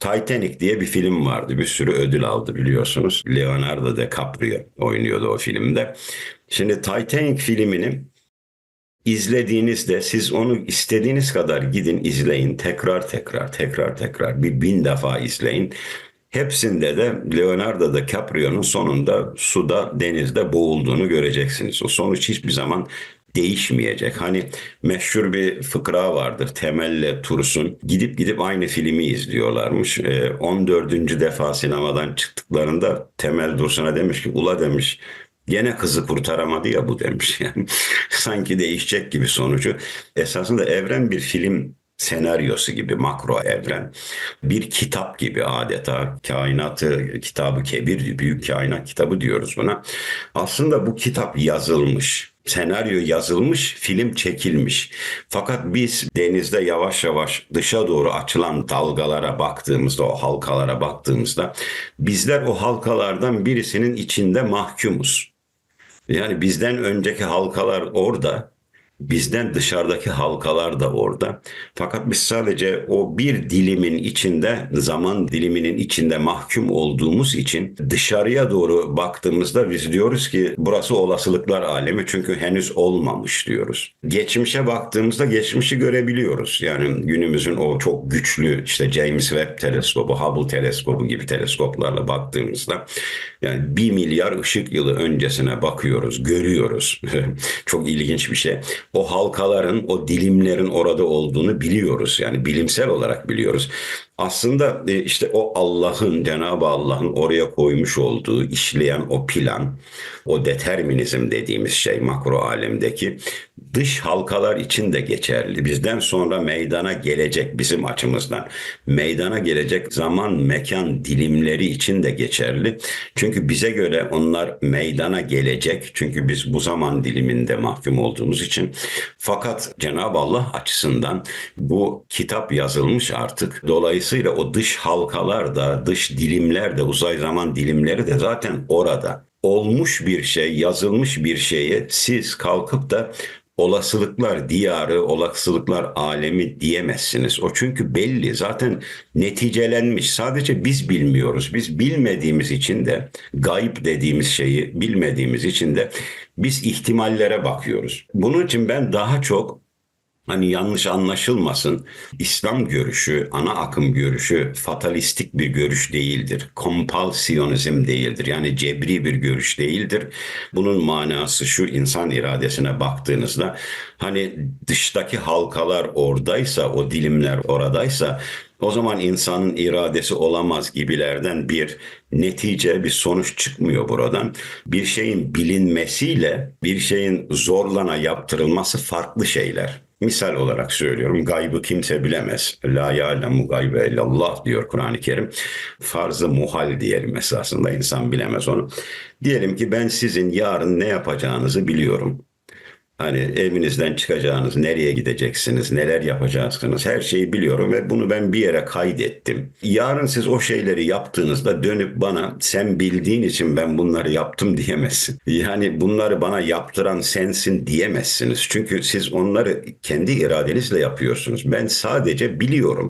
Titanic diye bir film vardı. Bir sürü ödül aldı biliyorsunuz. Leonardo DiCaprio oynuyordu o filmde. Şimdi Titanic filmini izlediğinizde siz onu istediğiniz kadar gidin izleyin. Tekrar tekrar tekrar tekrar bir bin defa izleyin. Hepsinde de Leonardo DiCaprio'nun sonunda suda denizde boğulduğunu göreceksiniz. O sonuç hiçbir zaman değişmeyecek. Hani meşhur bir fıkra vardır. Temel'le Tursun gidip gidip aynı filmi izliyorlarmış. Ee, 14. defa sinemadan çıktıklarında Temel Dursun'a demiş ki ula demiş Gene kızı kurtaramadı ya bu demiş. Yani sanki değişecek gibi sonucu. Esasında evren bir film senaryosu gibi makro evren. Bir kitap gibi adeta kainatı kitabı kebir büyük kainat kitabı diyoruz buna. Aslında bu kitap yazılmış. Senaryo yazılmış, film çekilmiş. Fakat biz denizde yavaş yavaş dışa doğru açılan dalgalara baktığımızda, o halkalara baktığımızda bizler o halkalardan birisinin içinde mahkumuz. Yani bizden önceki halkalar orada, bizden dışarıdaki halkalar da orada. Fakat biz sadece o bir dilimin içinde, zaman diliminin içinde mahkum olduğumuz için dışarıya doğru baktığımızda biz diyoruz ki burası olasılıklar alemi çünkü henüz olmamış diyoruz. Geçmişe baktığımızda geçmişi görebiliyoruz. Yani günümüzün o çok güçlü işte James Webb teleskobu, Hubble teleskobu gibi teleskoplarla baktığımızda yani bir milyar ışık yılı öncesine bakıyoruz, görüyoruz. çok ilginç bir şey o halkaların, o dilimlerin orada olduğunu biliyoruz. Yani bilimsel olarak biliyoruz. Aslında e, işte o Allah'ın, Cenab-ı Allah'ın oraya koymuş olduğu, işleyen o plan, o determinizm dediğimiz şey makro alemdeki dış halkalar için de geçerli. Bizden sonra meydana gelecek bizim açımızdan. Meydana gelecek zaman, mekan dilimleri için de geçerli. Çünkü bize göre onlar meydana gelecek. Çünkü biz bu zaman diliminde mahkum olduğumuz için. Fakat Cenab-ı Allah açısından bu kitap yazılmış artık. Dolayısıyla o dış halkalar da, dış dilimler de, uzay zaman dilimleri de zaten orada olmuş bir şey, yazılmış bir şeye siz kalkıp da olasılıklar diyarı, olasılıklar alemi diyemezsiniz. O çünkü belli. Zaten neticelenmiş. Sadece biz bilmiyoruz. Biz bilmediğimiz için de gayb dediğimiz şeyi bilmediğimiz için de biz ihtimallere bakıyoruz. Bunun için ben daha çok Hani yanlış anlaşılmasın. İslam görüşü, ana akım görüşü fatalistik bir görüş değildir. Kompalsiyonizm değildir. Yani cebri bir görüş değildir. Bunun manası şu insan iradesine baktığınızda hani dıştaki halkalar oradaysa, o dilimler oradaysa o zaman insanın iradesi olamaz gibilerden bir netice, bir sonuç çıkmıyor buradan. Bir şeyin bilinmesiyle bir şeyin zorlana yaptırılması farklı şeyler. Misal olarak söylüyorum gaybı kimse bilemez. La ya'lemu gaybe illallah diyor Kur'an-ı Kerim. Farzı muhal diyelim esasında insan bilemez onu. Diyelim ki ben sizin yarın ne yapacağınızı biliyorum. Hani evinizden çıkacağınız, nereye gideceksiniz, neler yapacaksınız her şeyi biliyorum ve bunu ben bir yere kaydettim. Yarın siz o şeyleri yaptığınızda dönüp bana sen bildiğin için ben bunları yaptım diyemezsin. Yani bunları bana yaptıran sensin diyemezsiniz. Çünkü siz onları kendi iradenizle yapıyorsunuz. Ben sadece biliyorum.